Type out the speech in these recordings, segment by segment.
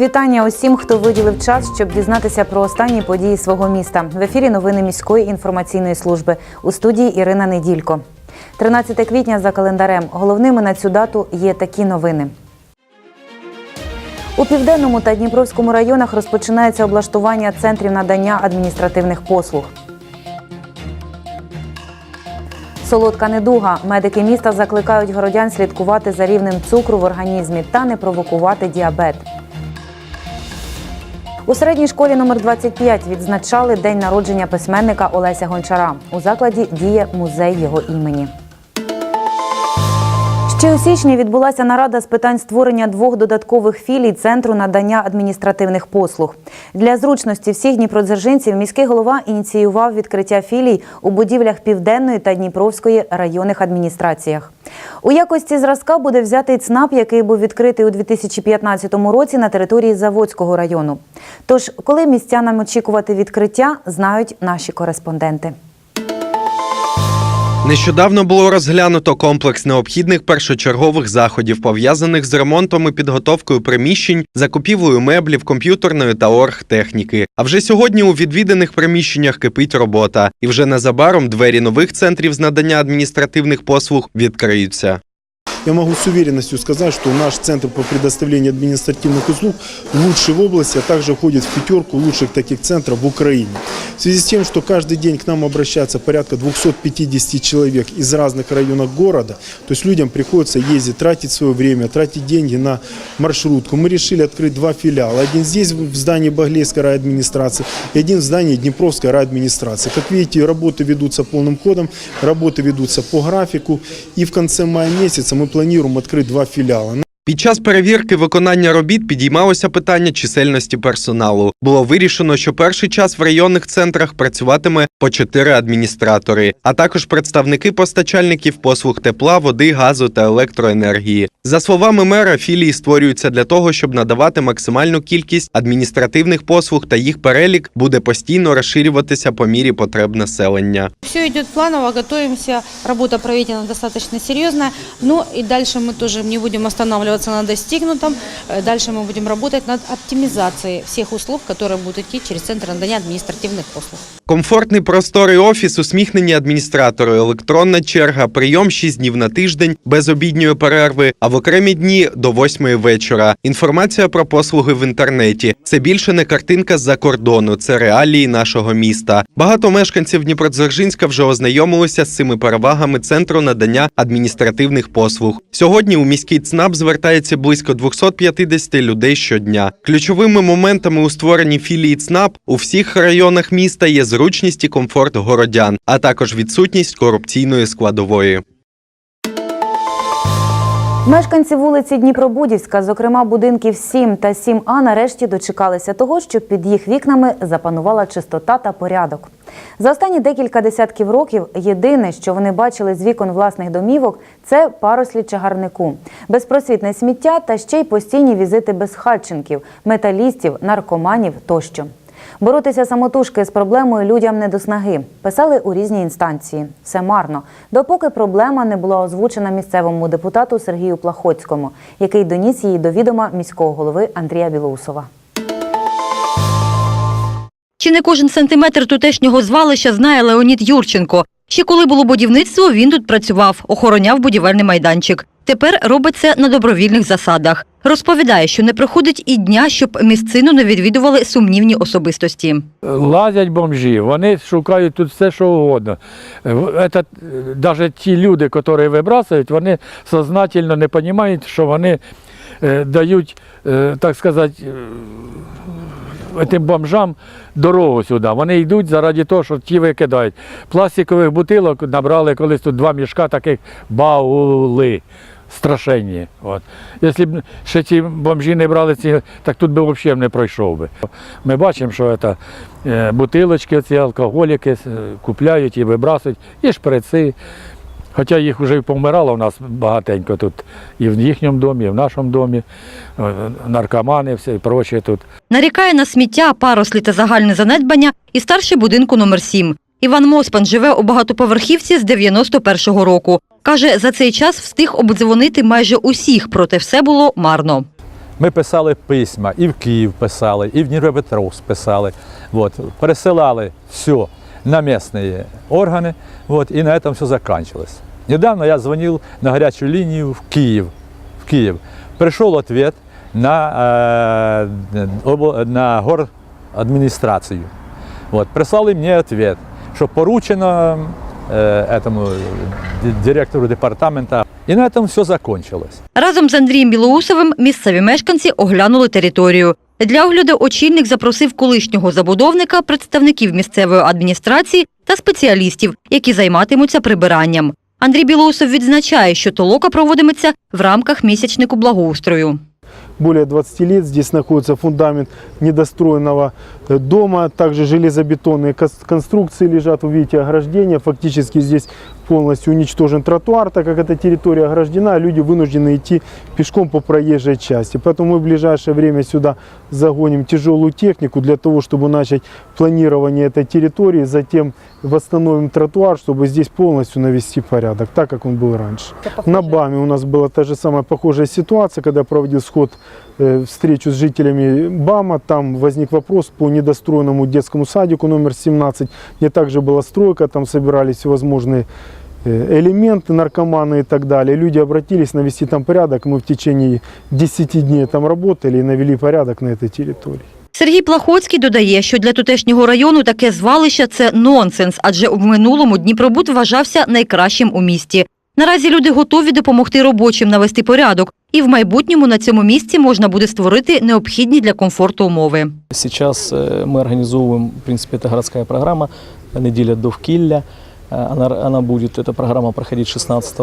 Вітання усім, хто виділив час, щоб дізнатися про останні події свого міста. В ефірі новини міської інформаційної служби у студії Ірина Неділько. 13 квітня за календарем. Головними на цю дату є такі новини. У південному та Дніпровському районах розпочинається облаштування центрів надання адміністративних послуг. Солодка недуга. Медики міста закликають городян слідкувати за рівнем цукру в організмі та не провокувати діабет. У середній школі номер 25 відзначали день народження письменника Олеся Гончара. У закладі діє музей його імені. Ще у січні відбулася нарада з питань створення двох додаткових філій центру надання адміністративних послуг. Для зручності всіх дніпродзержинців міський голова ініціював відкриття філій у будівлях Південної та Дніпровської районних адміністраціях. У якості зразка буде взятий ЦНАП, який був відкритий у 2015 році на території Заводського району. Тож, коли містянам очікувати відкриття, знають наші кореспонденти. Нещодавно було розглянуто комплекс необхідних першочергових заходів, пов'язаних з ремонтом і підготовкою приміщень, закупівлею меблів, комп'ютерної та оргтехніки. А вже сьогодні у відвіданих приміщеннях кипить робота, і вже незабаром двері нових центрів з надання адміністративних послуг відкриються. Я могу с уверенностью сказать, что наш Центр по предоставлению административных услуг лучший в области, а также входит в пятерку лучших таких центров в Украине. В связи с тем, что каждый день к нам обращается порядка 250 человек из разных районов города, то есть людям приходится ездить, тратить свое время, тратить деньги на маршрутку. Мы решили открыть два филиала. Один здесь, в здании Баглейской райадминистрации, и один в здании Днепровской райадминистрации. Как видите, работы ведутся полным ходом, работы ведутся по графику. И в конце мая месяца мы планируем открыть два филиала. Під час перевірки виконання робіт підіймалося питання чисельності персоналу. Було вирішено, що перший час в районних центрах працюватиме по чотири адміністратори, а також представники постачальників послуг тепла, води, газу та електроенергії. За словами мера, філії створюються для того, щоб надавати максимальну кількість адміністративних послуг, та їх перелік буде постійно розширюватися по мірі потреб населення. Все идет планово, готовимся. Работа проведена достаточно серьезная. Ну и дальше мы тоже не будем останавливаться на достигнутом. Э, Дальше мы будем работать над оптимизацией всех услуг, которые будут идти через Центр надания административных послуг. Комфортний просторий офіс, усміхнені адміністратори, електронна черга, прийом 6 днів на тиждень без обідньої перерви, а в окремі дні до 8 вечора. Інформація про послуги в інтернеті. Це більше не картинка з-за кордону, це реалії нашого міста. Багато мешканців Дніпродзержинська вже ознайомилися з цими перевагами центру надання адміністративних послуг. Сьогодні у міський ЦНАП звертається близько 250 людей щодня. Ключовими моментами у створенні філії ЦНАП у всіх районах міста є зручність і комфорт городян, а також відсутність корупційної складової. Мешканці вулиці Дніпробудівська, зокрема будинків 7 та 7А, нарешті дочекалися того, щоб під їх вікнами запанувала чистота та порядок. За останні декілька десятків років єдине, що вони бачили з вікон власних домівок, це парослі чагарнику, безпросвітне сміття та ще й постійні візити безхатченків, металістів, наркоманів тощо. Боротися самотужки з проблемою людям не до снаги. Писали у різні інстанції. Все марно, допоки проблема не була озвучена місцевому депутату Сергію Плахоцькому, який доніс її до відома міського голови Андрія Білоусова. Чи не кожен сантиметр тутешнього звалища знає Леонід Юрченко. Ще коли було будівництво, він тут працював, охороняв будівельний майданчик. Тепер робить це на добровільних засадах. Розповідає, що не проходить і дня, щоб місцину не відвідували сумнівні особистості. Лазять бомжі, вони шукають тут все, що угодно. Навіть ті люди, які вибрасують, вони сознательно не розуміють, що вони е, дають, е, так сказати, е, тим бомжам дорогу сюди. Вони йдуть заради того, що ті викидають. Пластикових бутилок набрали колись тут два мішка таких баули. Страшенні. От. Якщо б ще ці бомжі не брали ці, так тут би взагалі не пройшов би. Ми бачимо, що це е, бутилочки, ці алкоголіки е, купляють і вибрасують, і шприци. Хоча їх вже й помирало у нас багатенько тут, і в їхньому домі, і в нашому домі, Е, наркомани, все і проче тут. Нарікає на сміття, парослі та загальне занедбання і старший будинку номер 7 Іван Моспан живе у багатоповерхівці з 91-го року. Каже, за цей час встиг обдзвонити майже усіх, проте все було марно. Ми писали письма, і в Київ писали, і в Дніпропетровськ писали. Вот. Пересилали все на местные органи, вот, і на этом все закінчилось. Недавно я дзвонив на гарячу лінію в Київ. В Київ. Прийшов ответ на, э, на горадміністрацію. Вот. Прислали мені ответ, що поручено этому директору департамента. І на этом все закончилось. Разом з Андрієм Білоусовим місцеві мешканці оглянули територію. Для огляду очільник запросив колишнього забудовника, представників місцевої адміністрації та спеціалістів, які займатимуться прибиранням. Андрій Білоусов відзначає, що толока проводиметься в рамках місячнику благоустрою Более 20 лет здесь находится фундамент недостроенного э, дома. Также железобетонные кос- конструкции лежат. Вы видите ограждение. Фактически здесь полностью уничтожен тротуар, так как эта территория ограждена, люди вынуждены идти пешком по проезжей части. Поэтому мы в ближайшее время сюда загоним тяжелую технику для того, чтобы начать планирование этой территории, затем восстановим тротуар, чтобы здесь полностью навести порядок, так как он был раньше. На БАМе у нас была та же самая похожая ситуация, когда я проводил сход, э, встречу с жителями БАМа, там возник вопрос по недостроенному детскому садику номер 17, где также была стройка, там собирались всевозможные элементы, наркоманы и так далее. Люди обратились навести там порядок, мы в течение 10 дней там работали и навели порядок на этой территории. Сергій Плахоцький додає, що для тутешнього району таке звалище це нонсенс, адже в минулому Дніпробуд вважався найкращим у місті. Наразі люди готові допомогти робочим навести порядок, і в майбутньому на цьому місці можна буде створити необхідні для комфорту умови. Сейчас э, мы организовываем, в принципе, это городская программа «Неделя довкилля». Э, Она, она будет, эта программа проходить 16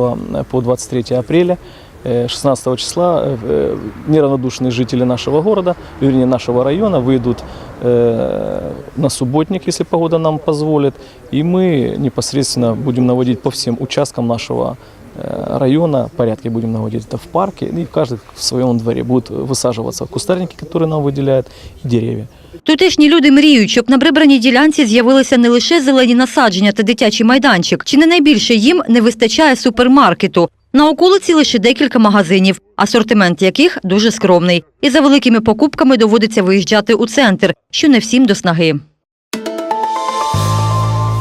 по 23 апреля. Э, 16 числа э, э, неравнодушные жители нашего города, вернее нашего района, выйдут э, на субботник, если погода нам позволит, и мы непосредственно будем наводить по всем участкам нашего э, района порядки будем наводить это в парке, и каждый в своем дворе будут высаживаться кустарники, которые нам выделяют, и деревья. Тутешні люди мріють, щоб на прибраній ділянці з'явилися не лише зелені насадження та дитячий майданчик. Чи не найбільше їм не вистачає супермаркету? На околиці лише декілька магазинів, асортимент яких дуже скромний. І за великими покупками доводиться виїжджати у центр, що не всім до снаги.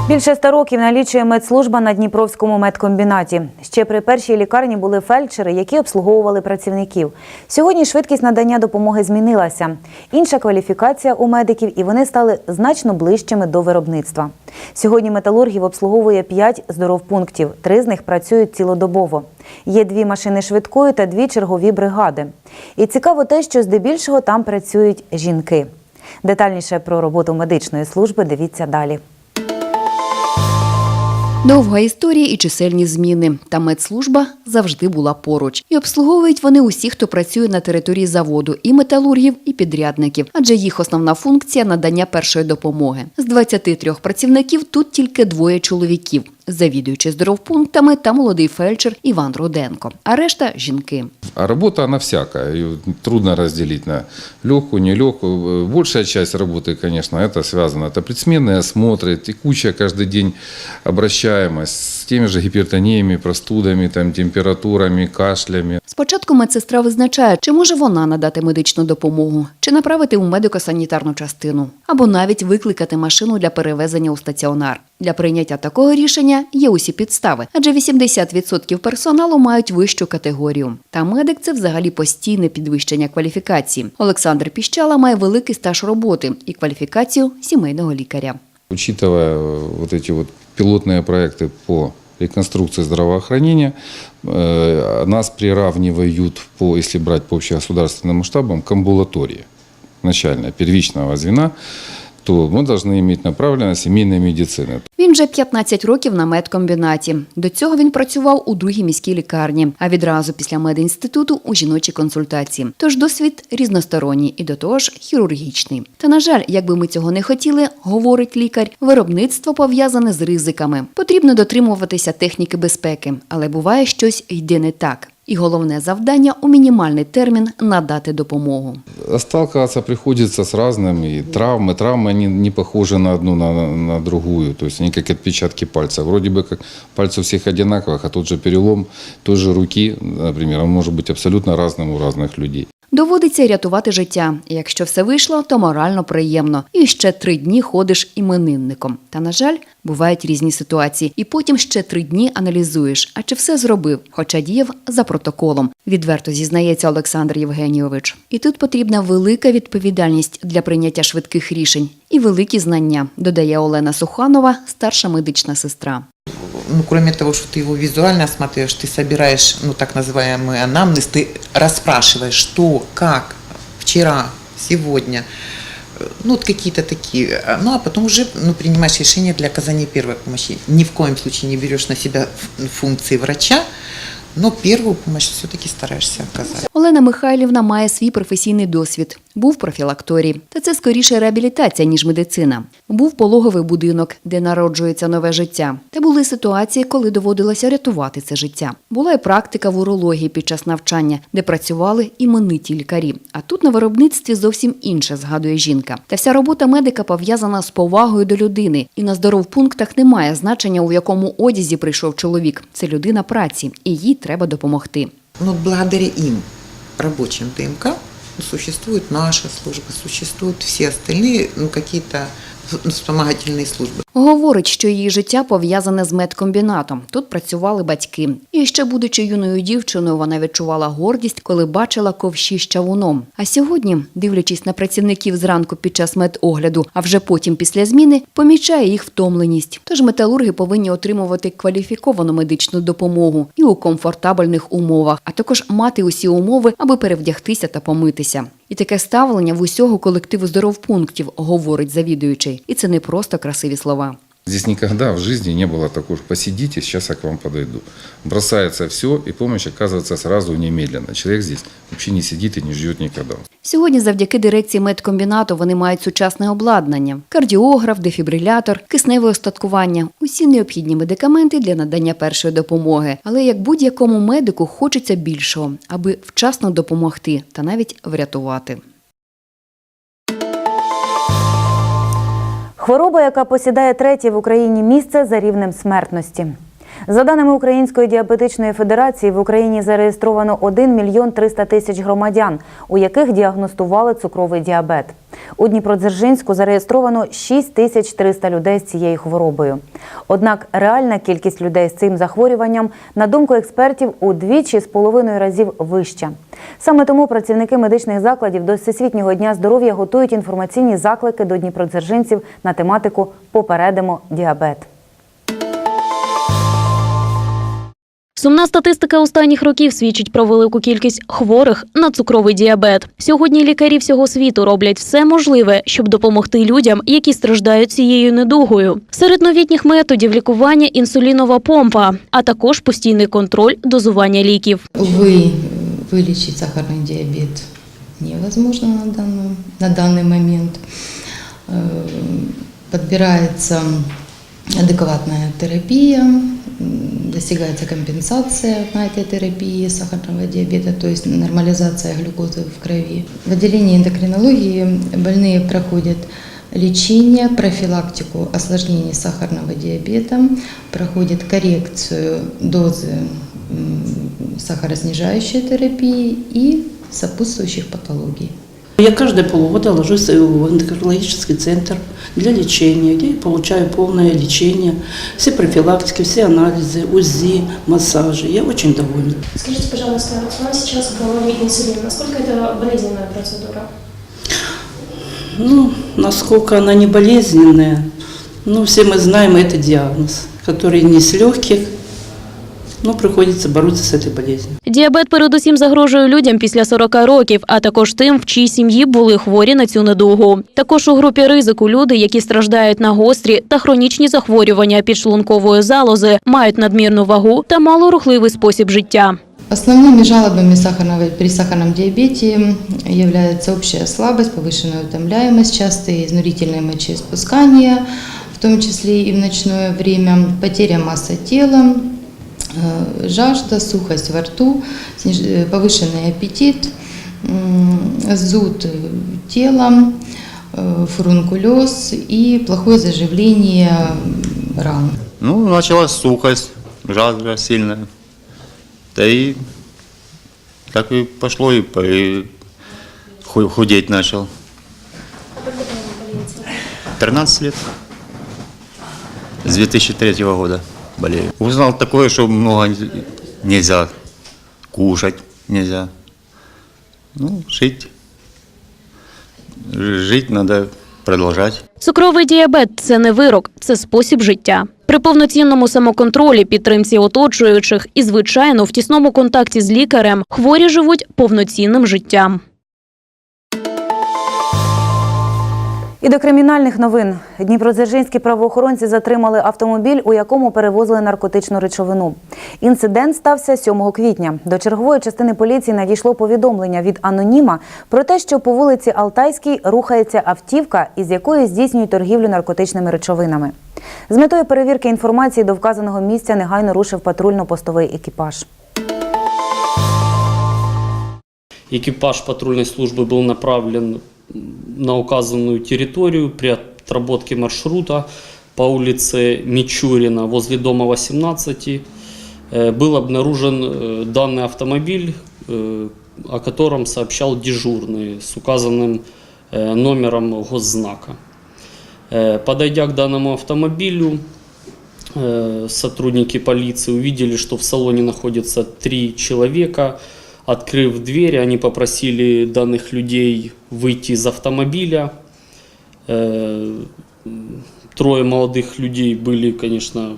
Більше ста років налічує медслужба на Дніпровському медкомбінаті. Ще при першій лікарні були фельдшери, які обслуговували працівників. Сьогодні швидкість надання допомоги змінилася. Інша кваліфікація у медиків, і вони стали значно ближчими до виробництва. Сьогодні металургів обслуговує п'ять здоровпунктів. Три з них працюють цілодобово. Є дві машини швидкої та дві чергові бригади. І цікаво те, що здебільшого там працюють жінки. Детальніше про роботу медичної служби дивіться далі. Довга історія і чисельні зміни. Та медслужба завжди була поруч. І обслуговують вони усіх, хто працює на території заводу, і металургів, і підрядників, адже їх основна функція надання першої допомоги. З 23 працівників тут тільки двоє чоловіків. Завідуючи здоровпунктами та молодий фельдшер Іван Руденко, а решта жінки. А работа, она всякая. Ее трудно разделить на легкую, нелегкую. Большая часть работы, конечно, это связано. Это предсменные осмотры, текущая каждый день обращаемость с теми же гипертониями, простудами, там, температурами, кашлями. Спочатку медсестра визначає, чи може вона надати медичну допомогу, чи направити у медико-санітарну частину, або навіть викликати машину для перевезення у стаціонар. Для прийняття такого рішення є усі підстави, адже 80% персоналу мають вищу категорію. Та медик це взагалі постійне підвищення кваліфікації. Олександр Піщала має великий стаж роботи і кваліфікацію сімейного лікаря. Учитывая э, вот эти вот пилотные проекты по реконструкции здравоохранения, э, нас приравнивают, по, если брать по общегосударственным масштабам, к амбулатории начальная, первичного звена, то мы должны иметь направленность семейной медицины. Він вже 15 років на медкомбінаті. До цього він працював у другій міській лікарні, а відразу після медінституту у жіночій консультації. Тож досвід різносторонній і до того ж хірургічний. Та на жаль, якби ми цього не хотіли, говорить лікар, виробництво пов'язане з ризиками. Потрібно дотримуватися техніки безпеки, але буває щось йде не так. І головне завдання у мінімальний термін надати допомогу. Сталкиваться приходится с разными. И травмы, травмы они не похожи на одну, на, на другую. То есть они как отпечатки пальца. Вроде бы как пальцы у всех одинаковых, а тот же перелом той же руки, например, он может быть абсолютно разным у разных людей. Доводиться рятувати життя. Якщо все вийшло, то морально приємно. І ще три дні ходиш іменинником. Та на жаль, бувають різні ситуації. І потім ще три дні аналізуєш, а чи все зробив, хоча діяв за протоколом. Відверто зізнається Олександр Євгенійович. І тут потрібна велика відповідальність для прийняття швидких рішень і великі знання, додає Олена Суханова, старша медична сестра ну, кроме того, что ты его визуально осматриваешь, ты собираешь, ну, так называемый анамнез, ты расспрашиваешь, что, как, вчера, сегодня, Э, ну, вот какие-то такие, А, ну, а потом уже, ну, принимаешь решение для оказания первой помощи. Ни в коем случае не берешь на себя ф- функции врача, но первую помощь все-таки стараешься оказать. Олена Михайлівна має свій професійний досвід. Був в профілакторії. Та це скоріше реабілітація, ніж медицина. Був пологовий будинок, де народжується нове життя. Та були ситуації, коли доводилося рятувати це життя. Була і практика в урології під час навчання, де працювали імениті лікарі. А тут на виробництві зовсім інше, згадує жінка. Та вся робота медика пов'язана з повагою до людини. І на здоровпунктах немає значення, у якому одязі прийшов чоловік. Це людина праці, і їй треба допомогти. Но благодаря им, рабочим ДМК, существует наша служба, существуют все остальные, ну, какие-то вспомогательные службы. Говорить, що її життя пов'язане з медкомбінатом. Тут працювали батьки. І ще будучи юною дівчиною, вона відчувала гордість, коли бачила ковші з чавуном. А сьогодні, дивлячись на працівників зранку під час медогляду, а вже потім після зміни, помічає їх втомленість. Тож металурги повинні отримувати кваліфіковану медичну допомогу і у комфортабельних умовах, а також мати усі умови, аби перевдягтися та помитися. І таке ставлення в усього колективу здоровпунктів, говорить завідуючий. І це не просто красиві слова. Здесь никогда в жизни не было такого, посидите, сейчас я к вам подойду. Бросается все, и помощь оказывается сразу немедленно. Человек здесь вообще не сидит и не ждет никогда. Сьогодні, завдяки дирекції медкомбінату, вони мають сучасне обладнання: кардіограф, дефібрилятор, кисневе остаткування, усі необхідні медикаменти для надання першої допомоги. Але як будь-якому медику хочеться більшого, аби вчасно допомогти та навіть врятувати. Хвороба, яка посідає третє в Україні місце за рівнем смертності. За даними Української діабетичної федерації, в Україні зареєстровано 1 мільйон 300 тисяч громадян, у яких діагностували цукровий діабет. У Дніпродзержинську зареєстровано 6 тисяч 300 людей з цією хворобою. Однак реальна кількість людей з цим захворюванням, на думку експертів, удвічі з половиною разів вища. Саме тому працівники медичних закладів до Всесвітнього дня здоров'я готують інформаційні заклики до дніпродзержинців на тематику Попередимо діабет. Сумна статистика останніх років свідчить про велику кількість хворих на цукровий діабет. Сьогодні лікарі всього світу роблять все можливе, щоб допомогти людям, які страждають цією недугою. Серед новітніх методів лікування інсулінова помпа, а також постійний контроль дозування ліків. Увы, вылечить сахарный диабет невозможно на, данную, на данный момент. Э, Подбирается адекватная терапия, м, достигается компенсация на этой терапии сахарного диабета, то есть нормализация глюкозы в крови. В отделении эндокринологии больные проходят лечение, профилактику осложнений сахарного диабета, проходят коррекцию дозы м, сахароснижающей терапии и сопутствующих патологий. Я каждые полгода ложусь в эндокринологический центр для лечения, где я получаю полное лечение, все профилактики, все анализы, УЗИ, массажи. Я очень довольна. Скажите, пожалуйста, вот вам сейчас вкололи инсулин. Насколько это болезненная процедура? Ну, насколько она не болезненная, ну, все мы знаем, это диагноз, который не с легких, но приходится бороться с этой болезнью. Діабет передусім загрожує людям після 40 років, а також тим, в чиїй сім'ї були хворі на цю недугу. Також у групі ризику люди, які страждають на гострі та хронічні захворювання підшлункової залози, мають надмірну вагу та малорухливий спосіб життя. Основными жалобами сахарного, при сахарном диабете является общая слабость, повышенная утомляемость, частые изнурительные мочеиспускания, в том числе и в ночное время, потеря массы тела, э, жажда, сухость во рту, сниж- э, повышенный аппетит, м, зуд тела, э, фурункулез и плохое заживление ран. Ну, началась сухость, жажда сильная. Да и так и пошло, и, по- и ху- худеть начал. А когда вы болеете? 13 лет. С 2003 года болею. Узнал такое, что много нельзя кушать, нельзя. Ну, жить. Жить надо продолжать. Цукровий діабет це не вирок, це спосіб життя. При повноцінному самоконтролі, підтримці оточуючих і, звичайно, в тісному контакті з лікарем хворі живуть повноцінним життям. І до кримінальних новин дніпродзержинські правоохоронці затримали автомобіль, у якому перевозили наркотичну речовину. Інцидент стався 7 квітня. До чергової частини поліції надійшло повідомлення від аноніма про те, що по вулиці Алтайській рухається автівка, із якої здійснюють торгівлю наркотичними речовинами. З метою перевірки інформації до вказаного місця негайно рушив патрульно-постовий екіпаж. Экипаж патрульной службы был направлен на указанную территорию при отработке маршрута по улице Мичурина возле дома 18. э, Был обнаружен э, данный автомобиль, э, о котором сообщал дежурный с указанным номером госзнака. Подойдя к данному автомобилю, сотрудники полиции увидели, что в салоне находится три человека. Открыв дверь, они попросили данных людей выйти из автомобиля. Э, м, Трое молодых людей были, конечно,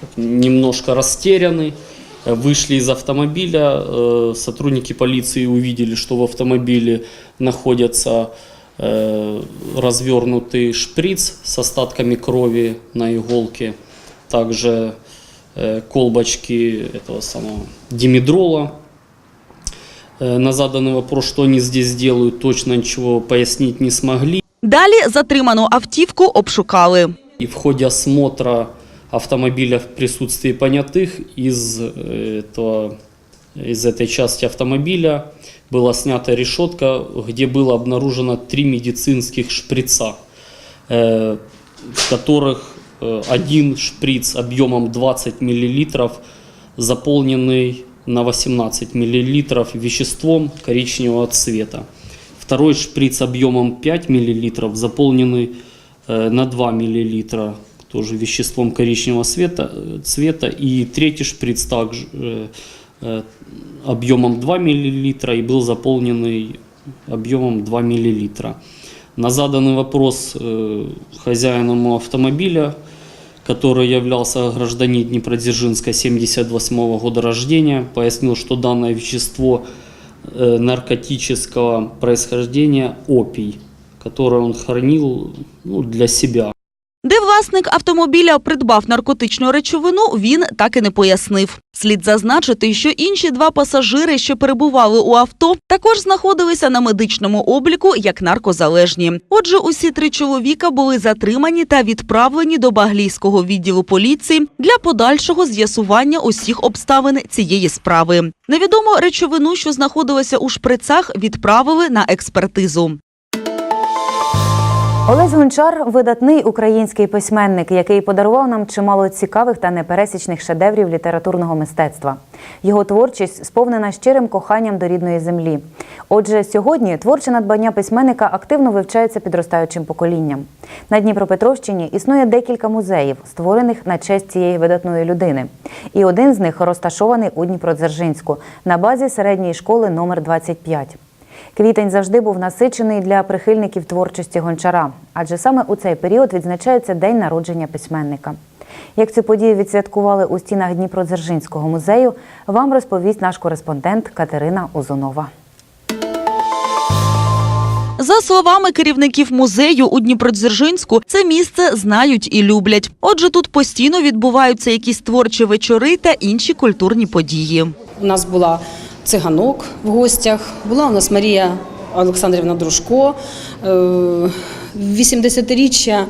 как, немножко растеряны. Э, Вышли из автомобиля. э, Сотрудники полиции увидели, что в автомобиле находится э, развернутый шприц с остатками крови на иголке. Также э, колбочки этого самого димедрола. Э, На заданный вопрос, что они здесь делают, точно ничего пояснить не смогли. Далі затриману автівку обшукали. И в ходе осмотра автомобиля в присутствии понятых из, э, этого, из этой части автомобиля была снята решетка, где было обнаружено три медицинских шприца, э, в которых э, один шприц объемом 20 мл, заполненный на 18 мл веществом коричневого цвета. Второй шприц объемом 5 мл, заполненный э, на 2 мл, тоже веществом коричневого цвета, э, цвета. И третий шприц также э, объемом 2 мл и был заполненный объемом 2 мл. На заданный вопрос хозяину автомобиля, который являлся гражданин Днепродзержинска 78 года рождения, пояснил, что данное вещество э, наркотического происхождения опий, которое он хранил ну, для себя. Власник автомобіля придбав наркотичну речовину, він так і не пояснив. Слід зазначити, що інші два пасажири, що перебували у авто, також знаходилися на медичному обліку як наркозалежні. Отже, усі три чоловіка були затримані та відправлені до Баглійського відділу поліції для подальшого з'ясування усіх обставин цієї справи. Невідому речовину, що знаходилася у шприцах, відправили на експертизу. Олесь Гончар видатний український письменник, який подарував нам чимало цікавих та непересічних шедеврів літературного мистецтва. Його творчість сповнена щирим коханням до рідної землі. Отже, сьогодні творче надбання письменника активно вивчається підростаючим поколінням. На Дніпропетровщині існує декілька музеїв, створених на честь цієї видатної людини. І один з них розташований у Дніпродзержинську на базі середньої школи номер 25. Квітень завжди був насичений для прихильників творчості гончара, адже саме у цей період відзначається день народження письменника. Як цю подію відсвяткували у стінах Дніпродзержинського музею, вам розповість наш кореспондент Катерина Озунова. За словами керівників музею у Дніпродзержинську, це місце знають і люблять. Отже, тут постійно відбуваються якісь творчі вечори та інші культурні події. У нас була циганок в гостях, була у нас Марія Олександрівна Дружко. Е, 80-річчя,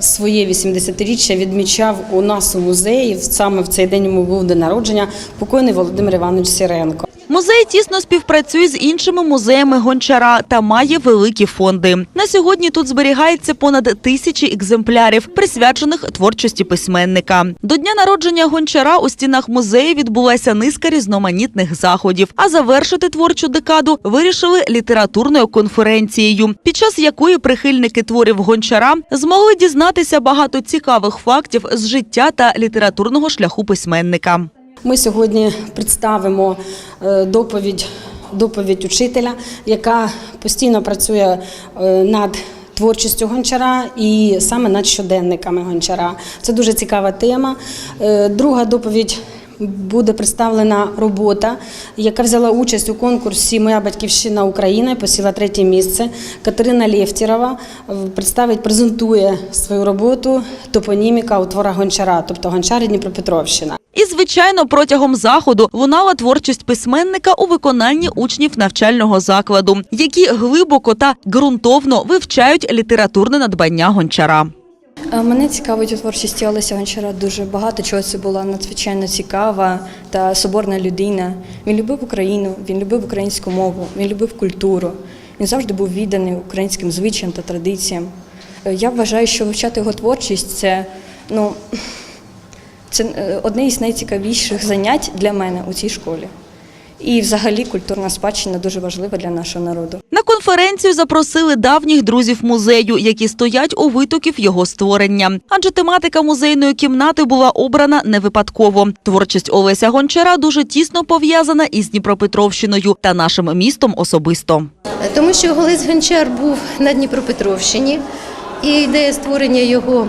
своє 80-річчя відмічав у нас у музеї. Саме в цей день йому був день народження покойний Володимир Іванович Сіренко. Музей тісно співпрацює з іншими музеями гончара та має великі фонди. На сьогодні тут зберігається понад тисячі екземплярів, присвячених творчості письменника. До дня народження гончара у стінах музею відбулася низка різноманітних заходів. А завершити творчу декаду вирішили літературною конференцією, під час якої прихильники творів гончара змогли дізнатися багато цікавих фактів з життя та літературного шляху письменника. Ми сьогодні представимо е, доповідь, доповідь учителя, яка постійно працює е, над творчістю гончара і саме над щоденниками гончара. Це дуже цікава тема. Е, Друга доповідь. Буде представлена робота, яка взяла участь у конкурсі Моя батьківщина Україна посіла третє місце. Катерина Лєвтірова е, представить, презентує свою роботу топоніміка у творах гончара, тобто гончар і Дніпропетровщина. І, звичайно, протягом заходу лунала творчість письменника у виконанні учнів навчального закладу, які глибоко та ґрунтовно вивчають літературне надбання гончара. Е, Мене цікавить у творчості Олеся Гончара дуже багато чого. Це була надзвичайно цікава та соборна людина. Він любив Україну, він любив українську мову, він любив культуру. Він завжди був відданий українським звичаям та традиціям. Е, Я вважаю, що вивчати його творчість це ну, це е, одне із найцікавіших занять для мене у цій школі. І взагалі культурна спадщина дуже важлива для нашого народу. На конференцію запросили давніх друзів музею, які стоять у витоків його створення. Адже тематика музейної кімнати була обрана не випадково. Творчість Олеся Гончара дуже тісно пов'язана із Дніпропетровщиною та нашим містом особисто. Тому що Олесь Гончар був на Дніпропетровщині, і ідея створення його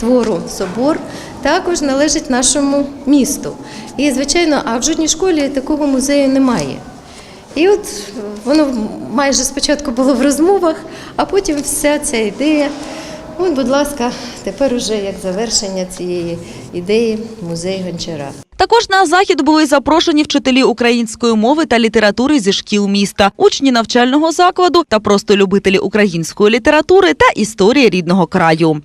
твору Собор також належить нашому місту. І, звичайно, а в жодній школі такого музею немає. І от воно майже спочатку було в розмовах, а потім вся ця ідея. От, будь ласка, тепер уже як завершення цієї ідеї музей Гончара. Також на захід були запрошені вчителі української мови та літератури зі шкіл міста, учні навчального закладу та просто любителі української літератури та історії рідного краю.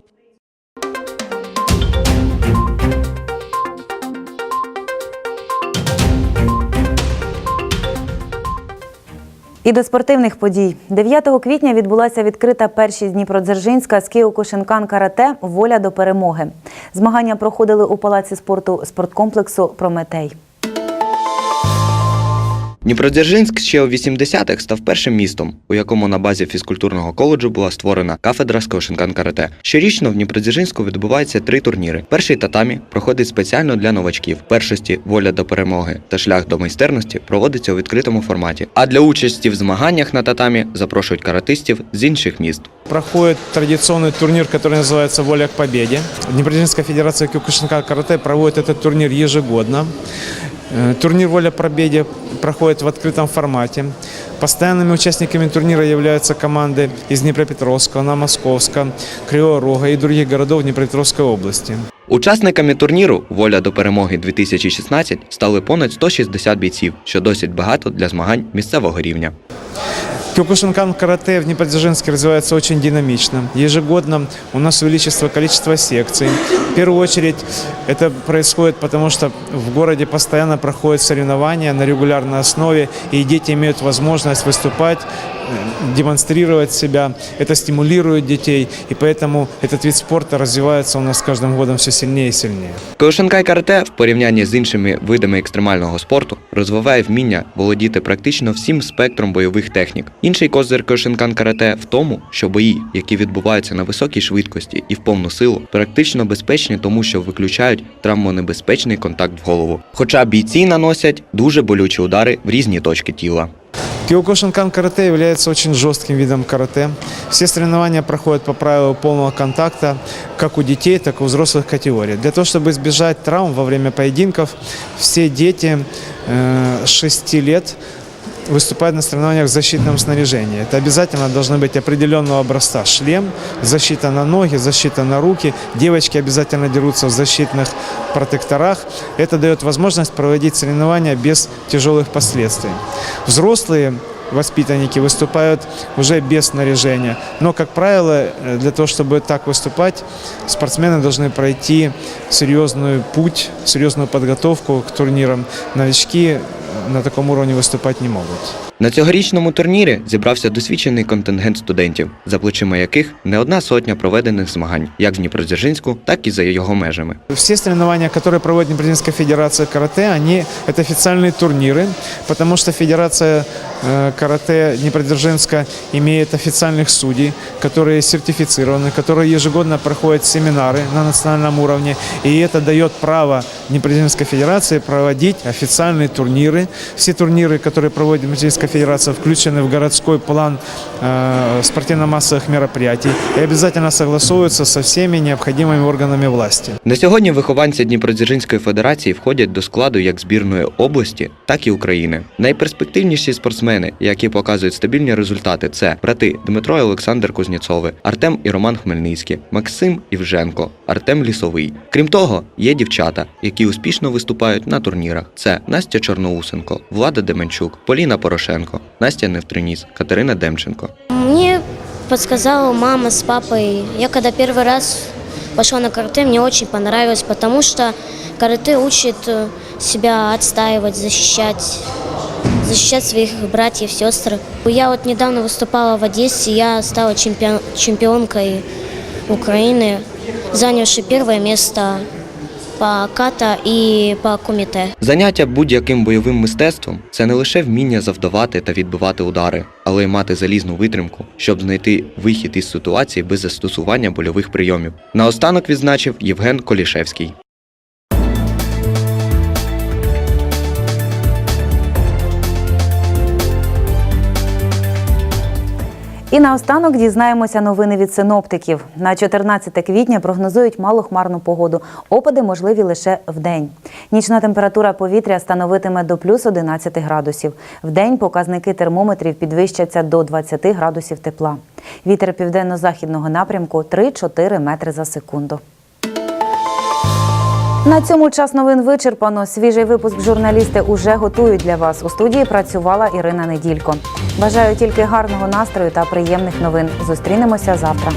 І до спортивних подій 9 квітня відбулася відкрита першість Дніпродзержинська з Кіокушинкан карате Воля до перемоги. Змагання проходили у палаці спорту спорткомплексу Прометей. Дніпродзержинськ ще у 80-х став першим містом, у якому на базі фізкультурного коледжу була створена кафедра з Кошенкан карате. Щорічно в Дніпродзержинську відбуваються три турніри. Перший татамі проходить спеціально для новачків. Першості воля до перемоги та шлях до майстерності проводиться у відкритому форматі. А для участі в змаганнях на татамі запрошують каратистів з інших міст. Проходит традиционный турнир, который называется «Воля к победе». Днепродзержинская федерация Кюкушинкан карате проводит этот турнир ежегодно. Э, Турнир «Воля к победе» проходит в открытом формате. Постоянными участниками турнира являются команды из Днепропетровска, Московска, Кривого Рога и других городов Днепропетровской области. Учасниками турніру Воля до перемоги 2016 стали понад 160 бійців, що досить багато для змагань місцевого рівня. Кюкушинкан карате в Днепродзержинске развивается очень динамично. Ежегодно у нас увеличится количество секций. В первую очередь это происходит потому, что в городе постоянно проходят соревнования на регулярной основе, и дети имеют возможность выступать, э, демонстрировать себя. Это стимулирует детей, и поэтому этот вид спорта развивается у нас с каждым годом все сильнее и сильнее. Кошенкай карате в порівнянні з іншими видами екстремального спорту розвиває вміння володіти практично всім спектром бойових технік. Інший козир Кошенкан карате в тому, що бої, які відбуваються на високій швидкості і в повну силу, практично безпечні, тому що виключають травмонебезпечний контакт в голову. Хоча бійці наносять дуже болючі удари в різні точки тіла. Киокушинкан карате является очень жестким видом карате. Все соревнования проходят по правилу полного контакта, как у детей, так и у взрослых категорий. Для того, чтобы избежать травм во время поединков, все дети э, с 6 лет выступают на соревнованиях в защитном снаряжении. Это обязательно должны быть определенного образца шлем, защита на ноги, защита на руки. Девочки обязательно дерутся в защитных протекторах. Это дает возможность проводить соревнования без тяжелых последствий. Взрослые воспитанники выступают уже без снаряжения. Но, как правило, э, для того, чтобы так выступать, спортсмены должны пройти серьезный путь, серьезную подготовку к турнирам. Новички на таком уровне выступать не могут. На цьогорічному турнірі зібрався досвідчений контингент студентів, за плечима яких не одна сотня проведених змагань, як в Дніпродзержинську, так і за його межами. Все соревнования, которые проводит Днепродзержинская федерация карате, они это официальные турниры, потому что федерация э, карате Днепродзержинска имеет официальных судей, которые сертифицированы, которые ежегодно проходят семинары на национальном уровне, и это дает право Днепродзержинской федерации проводить официальные турниры. Все турниры, которые проводит Днепродзержинская федерация, включены в городской план э, спортивно-массовых мероприятий и обязательно согласовываются со всеми необходимыми органами власти. На сьогодні вихованці Дніпродзержинської федерації входять до складу як збірної області, так і України. Найперспективніші спортсмени, які показують стабільні результати, це брати Дмитро і Олександр Кузнєцови, Артем і Роман Хмельницький, Максим Івженко, Артем Лісовий. Крім того, є дівчата, які успішно виступають на турнірах. Це Настя Чорноусенко, Влада Деменчук, Поліна Порошенко, Настя Невтриніс, Катерина Демченко. Мне подсказала мама с папой. Я когда первый раз пошла на карате, мне очень понравилось, потому что карате учит э, себя отстаивать, защищать, защищать своих братьев, сестр. Я вот недавно выступала в Одессе, я стала чемпион- чемпионкой Украины, занявшей первое место по ката і по куміте. Заняття будь-яким бойовим мистецтвом це не лише вміння завдавати та відбивати удари, але й мати залізну витримку, щоб знайти вихід із ситуації без застосування больових прийомів. Наостанок відзначив Євген Колішевський. І наостанок дізнаємося новини від синоптиків. На 14 квітня прогнозують малохмарну погоду. Опади можливі лише вдень. Нічна температура повітря становитиме до плюс 11 градусів. Вдень показники термометрів підвищаться до 20 градусів тепла. Вітер південно-західного напрямку 3-4 метри за секунду. На цьому час новин вичерпано. Свіжий випуск журналісти уже готують для вас. У студії працювала Ірина Неділько. Бажаю тільки гарного настрою та приємних новин. Зустрінемося завтра.